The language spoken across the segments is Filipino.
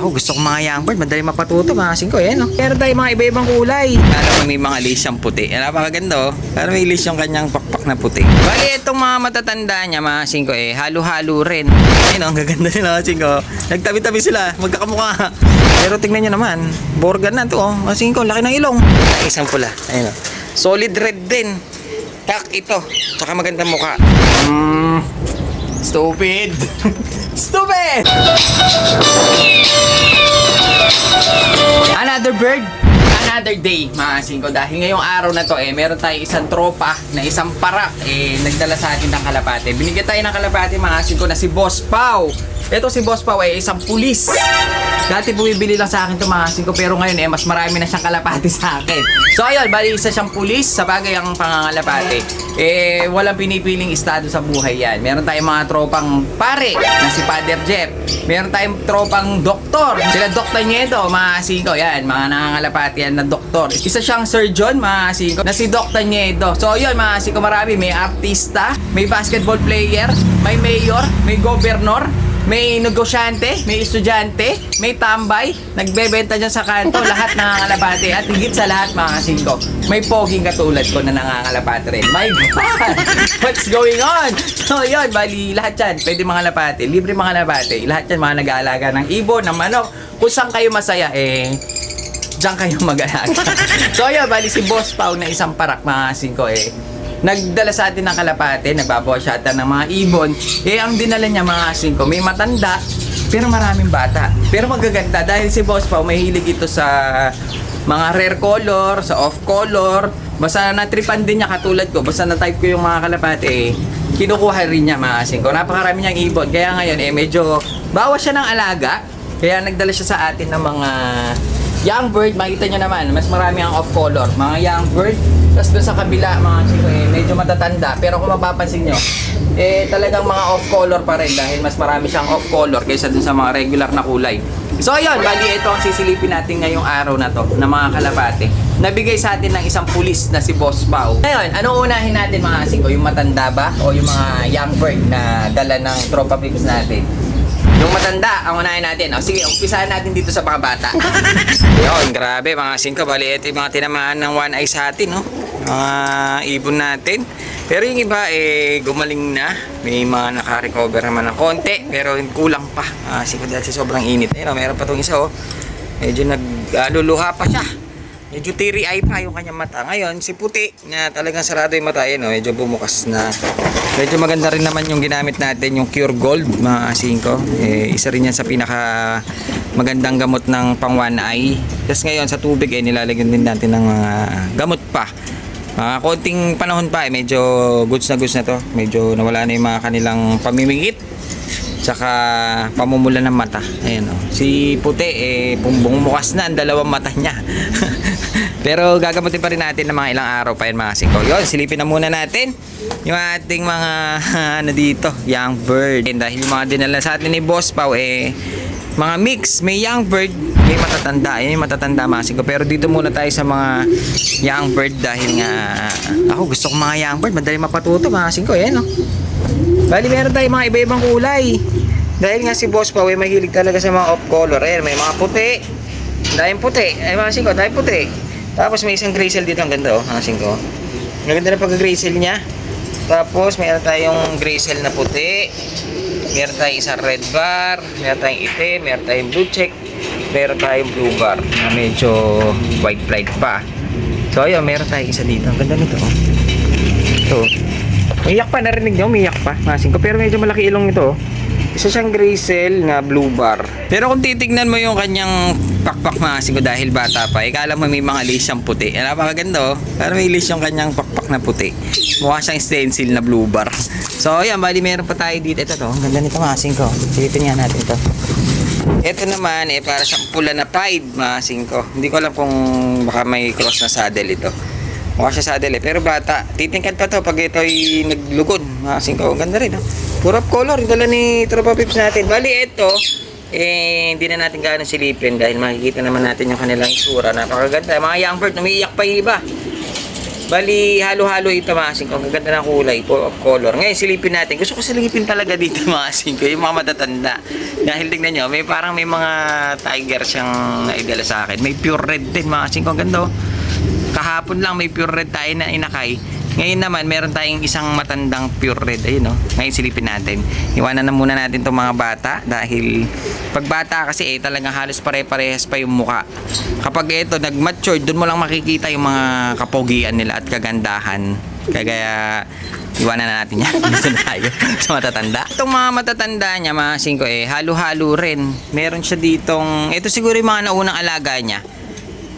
Ako gusto ko mga young bird, madali mapatuto mga singko eh no. Meron tayo mga iba-ibang kulay. Alam mo may mga leash siyang puti. Napakaganda oh. Pero may leash yung kanyang pakpak na puti. Bali itong mga matatanda niya mga singko eh, halo-halo rin. Ayun oh, ang gaganda nila mga singko. Nagtabi-tabi sila, magkakamukha. Pero tingnan niyo naman, borgan na to oh. Mga singko, laki ng ilong. Ay, isang pula. Ayun oh. Solid red din. Tak ito. Tsaka magandang mukha. Hmm. Stupid. Stupid! Another bird, another day, mga singko. Dahil ngayong araw na to, eh, meron tayong isang tropa na isang parak, eh, nagdala sa atin ng kalapate. Binigyan tayo ng kalapate, mga singko, na si Boss Pau. Ito si Boss Pau ay isang pulis. Dati bumibili lang sa akin ito mga singko, pero ngayon eh, mas marami na siyang kalapate sa akin. So ayun, bali isa siyang pulis, sa bagay ang pangangalapate. Eh, walang pinipiling estado sa buhay yan. Meron tayong mga tropang pare na si Father Jeff. Meron tayong tropang doktor. Sila Dr. Nieto, mga singko. Yan, mga nangangalapate yan na doktor. Isa siyang surgeon, mga singko, na si Dr. Nieto. So yun, mga marami. May artista, may basketball player, may mayor, may governor, may negosyante, may estudyante, may tambay, nagbebenta dyan sa kanto, lahat nangangalapate at higit sa lahat mga singko, may poging katulad ko na nangangalapate rin. My God! What's going on? So yun, bali lahat yan, pwede mga lapate, libre mga lapate, lahat yan mga nag-aalaga ng ibon, ng manok, kung saan kayo masaya, eh, diyan kayo mag-alaga. so yun, bali si Boss Pau na isang parak mga singko eh, nagdala sa atin ng kalapate, nagbabawa siya ng mga ibon. Eh, ang dinala niya mga singko, may matanda, pero maraming bata. Pero magaganda dahil si Boss Pao may hilig ito sa mga rare color, sa off color. Basta natripan din niya katulad ko, basta na-type ko yung mga kalapate, eh, kinukuha rin niya mga singko. Napakarami niyang ibon. Kaya ngayon, eh, medyo bawas siya ng alaga. Kaya nagdala siya sa atin ng mga young bird, makita nyo naman, mas marami ang off color. Mga young bird, tapos doon sa kabila, mga chiko, eh, medyo matatanda. Pero kung mapapansin nyo, eh, talagang mga off color pa rin dahil mas marami siyang off color kaysa dun sa mga regular na kulay. So ayun, bali ito ang sisilipin natin ngayong araw na to na mga kalapate. Nabigay sa atin ng isang pulis na si Boss Pau. Ngayon, ano unahin natin mga siko? Yung matanda ba? O yung mga young bird na dala ng tropa pigs natin? Yung matanda, ang unahin natin. O, sige, umpisahan natin dito sa mga bata. Yun, grabe mga singko. Bali, ito yung mga tinamaan ng one eye sa atin, no? Mga ibon natin. Pero yung iba, eh, gumaling na. May mga naka-recover naman ng konti. Pero kulang pa. Ah, singko dahil sa sobrang init. Ayun, meron pa tong isa, oh. Medyo nagluluha pa siya. Medyo teary eye pa yung kanyang mata. Ngayon, si puti na talagang sarado yung mata. Ayun, oh, medyo bumukas na. Medyo maganda rin naman yung ginamit natin, yung Cure Gold, mga singko. Eh, isa rin yan sa pinaka magandang gamot ng pang one eye. Tapos ngayon, sa tubig, eh, nilalagyan din natin ng mga gamot pa. Mga konting panahon pa, eh, medyo goods na goods na to. Medyo nawala na yung mga kanilang pamimigit. Tsaka pamumula ng mata. Ayan o. Si puti, eh, bumukas na ang dalawang mata niya. Pero gagamutin pa rin natin ng mga ilang araw pa yan mga singko. Yun, silipin na muna natin yung ating mga ano dito, young bird. And dahil yung mga dinala sa atin ni Boss Pau, eh, mga mix, may young bird, may matatanda. Yan yung matatanda mga singko. Pero dito muna tayo sa mga young bird dahil nga ako gusto ko mga young bird. Madali mapatuto mga singko. Yan no. Bali, meron tayong mga iba-ibang kulay. Dahil nga si Boss ay mahilig talaga sa mga off color. Ayan, may mga puti. Dahil puti. Ay, mga singko, dahil puti. Tapos may isang gray dito. Ang ganda, oh, mga singko. Ang ganda ng pagka-gray niya. Tapos, meron tayong gray cell na puti. Meron tayong isang red bar. Meron tayong itim. Meron tayong blue check. Meron tayong blue bar na medyo white flight pa. So, ayun, meron tayong isa dito. Ang ganda nito, oh. Ito. Umiyak pa, narinig niyo, umiyak pa. Masin ko, pero medyo malaki ilong ito. oh. Isa siyang gray cell na blue bar. Pero kung titignan mo yung kanyang pakpak masin ko dahil bata pa, ikala mo may mga lace siyang puti. Eh, napakaganda oh. Pero may lace yung kanyang pakpak na puti. Mukha siyang stencil na blue bar. So, ayan, bali meron pa tayo dito. Ito to, ang ganda nito masin ko. Silipin nga natin ito. Ito naman, eh, para siyang pula na pride, masin ko. Hindi ko alam kung baka may cross na saddle ito. Mukha siya saddle eh. Pero bata, titingkad pa to pag ito'y naglugod. Masin ko, ang ganda rin oh. Puro up color, dala ni Tropa Pips natin. Bali, ito, eh, hindi na natin gano'ng silipin dahil makikita naman natin yung kanilang isura. Napakaganda. Mga young bird, umiiyak pa yung iba. Bali, halo-halo ito mga asing ko. Ang ganda ng kulay, of color. Ngayon, silipin natin. Gusto ko silipin talaga dito mga asing ko, yung mga matatanda. Dahil tignan nyo, may parang may mga tiger siyang naidala sa akin. May pure red din mga asing ko. Ang ganda oh. Kahapon lang may pure red tayo na inakay. Ngayon naman, meron tayong isang matandang pure red. Ayun, no? Ngayon silipin natin. Iwanan na muna natin itong mga bata dahil pag bata kasi eh, talagang halos pare-parehas pa yung muka. Kapag ito, nag-mature, doon mo lang makikita yung mga kapogian nila at kagandahan. Kaya iwanan na natin yan. Dito na tayo sa matatanda. Itong mga matatanda niya, mga singko eh, halo-halo rin. Meron siya ditong, ito siguro yung mga naunang alaga niya.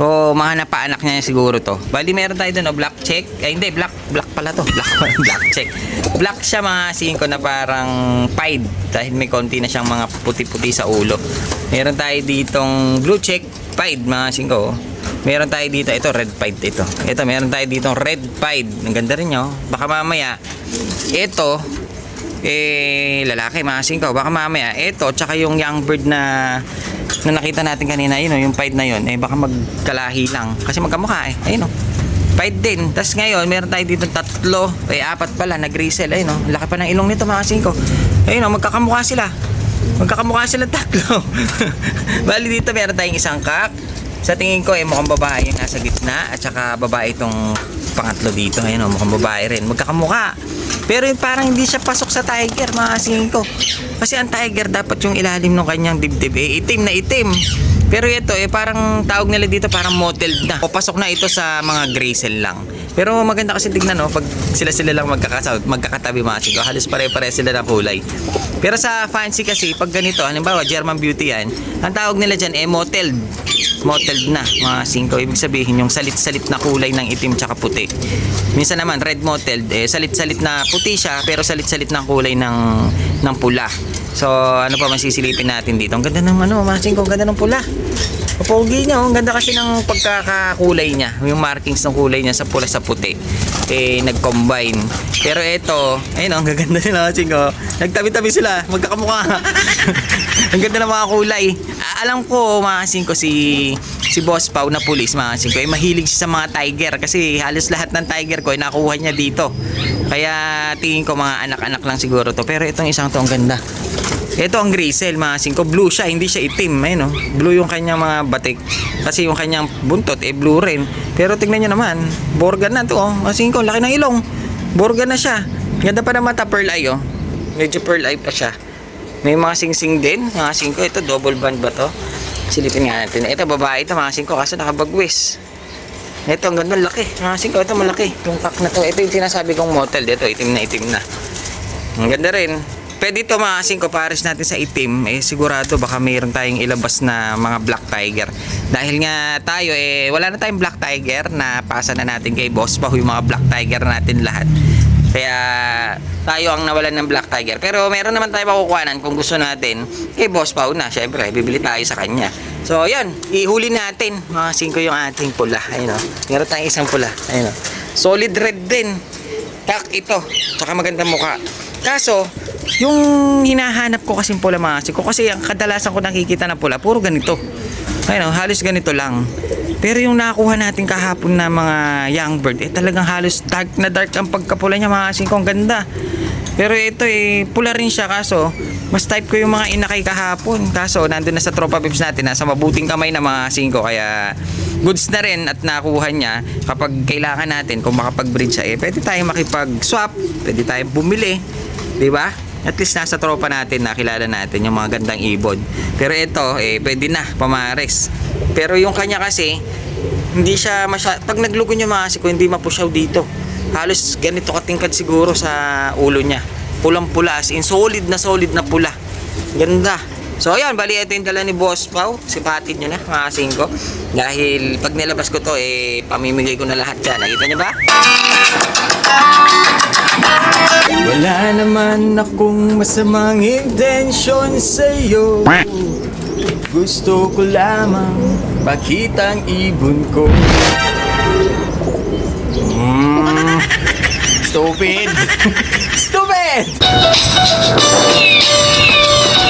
O mga napaanak niya siguro to. Bali meron tayo doon, o black check. Ay hindi, black black pala to. Black black check. Black siya mga singko na parang pied dahil may konti na siyang mga puti-puti sa ulo. Meron tayo ditong blue check pied mga singko. Meron tayo dito, ito red pied ito. Ito meron tayo ditong red pied. Ang ganda rin nyo. Baka mamaya ito eh lalaki mga singko. Baka mamaya ito tsaka yung young bird na na nakita natin kanina, yun oh, yung pied na yun, eh baka magkalahi lang. Kasi magkamukha eh. Ayun oh. Pied din. Tapos ngayon, meron tayo dito tatlo, eh apat pala, nag-resell. Ayun oh, laki pa ng ilong nito mga singko. Ayun oh, magkakamukha sila. Magkakamukha sila tatlo. Bali dito meron tayong isang kak. Sa tingin ko eh mukhang babae yung nasa gitna at saka babae itong pangatlo dito. Ayun oh, mukhang babae rin. Magkakamukha. Pero parang hindi siya pasok sa tiger mga singin ko. Kasi ang tiger dapat yung ilalim ng kanyang dibdib eh, itim na itim. Pero ito eh parang tawag nila dito parang mottled na. O pasok na ito sa mga grisel lang. Pero maganda kasi tignan no, pag sila-sila lang magkakasawag, magkakatabi mga singko, halos pare-pare sila ng kulay. Pero sa fancy kasi, pag ganito, halimbawa German Beauty yan, ang tawag nila dyan eh mottled. Mottled na mga singko. Ibig sabihin yung salit-salit na kulay ng itim tsaka puti. Minsan naman red mottled, eh, salit-salit na puti siya pero salit-salit na kulay ng, ng pula. So ano pa masisilipin natin dito? Ang ganda ng ano, mga singko, ang ganda ng pula. Pogi niya, oh. ang ganda kasi ng pagkakakulay niya. Yung markings ng kulay niya sa pula sa puti. Eh, nag-combine. Pero ito, ayun, oh, ang gaganda nila kasi ko. Nagtabi-tabi sila, magkakamukha. ang ganda ng mga kulay. Alam ko, mga ko, si, si Boss Pau na pulis, mga ko, eh, mahilig siya sa mga tiger. Kasi halos lahat ng tiger ko, eh, nakuha niya dito. Kaya tingin ko mga anak-anak lang siguro to. Pero itong isang to, ang ganda. Ito ang grisel, mga singko. Blue siya, hindi siya itim. Ayun, no? Blue yung kanyang mga batik. Kasi yung kanyang buntot, eh, blue rin. Pero tignan nyo naman, borgan na to, oh. Mga singko, laki ng ilong. Borgan na siya. Ganda pa ng mata, pearl eye, oh. Medyo pearl eye pa siya. May mga sing-sing din, mga singko. Ito, double band ba to? Silipin nga natin. Ito, babae ito, mga singko, kaso nakabagwis. Ito, ang ganda, laki. Mga singko, ito malaki. Yung kak na to, ito yung sinasabi kong motel. Dito, itim na itim na. Ang ganda rin. Pwede ito mga ko pares natin sa itim, eh sigurado baka mayroon tayong ilabas na mga black tiger. Dahil nga tayo eh wala na tayong black tiger na pasa na natin kay Boss Pao yung mga black tiger natin lahat. Kaya tayo ang nawalan ng black tiger. Pero meron naman tayo makukuhanan kung gusto natin kay Boss Pao na. Syempre, bibili tayo sa kanya. So, yan. Ihuli natin. Mga 5 yung ating pula. Ayun o. Meron tayong isang pula. Ayun o. Solid red din. Tak ito. Tsaka maganda mukha. Kaso, yung hinahanap ko kasing pula mga ko kasi ang kadalasan ko nakikita na pula puro ganito. Ayun oh, halos ganito lang. Pero yung nakuha natin kahapon na mga young bird eh talagang halos dark na dark ang pagkapula niya mga ko ang ganda. Pero ito eh pula rin siya kaso mas type ko yung mga inakay kahapon. Kaso nandun na sa tropa pips natin nasa mabuting kamay na mga asin ko kaya goods na rin at nakuha niya. Kapag kailangan natin kung makapag-breed siya eh pwede tayong makipag-swap pwede tayong bumili di ba at least nasa tropa natin nakilala natin yung mga gandang ibon. Pero ito eh pwede na pamares. Pero yung kanya kasi hindi siya masya pag naglugo niya mga asiko hindi mapusyaw dito. Halos ganito katingkad siguro sa ulo niya. Pulang pula as in solid na solid na pula. Ganda So ayan, bali ito yung dala ni Boss Pau. Sipatin nyo na mga singko. Dahil pag nilabas ko to, eh, pamimigay ko na lahat yan. Nakita nyo ba? Wala naman akong masamang intensyon sa'yo Gusto ko lamang pakita ang ibon ko mm, Stupid! Stupid!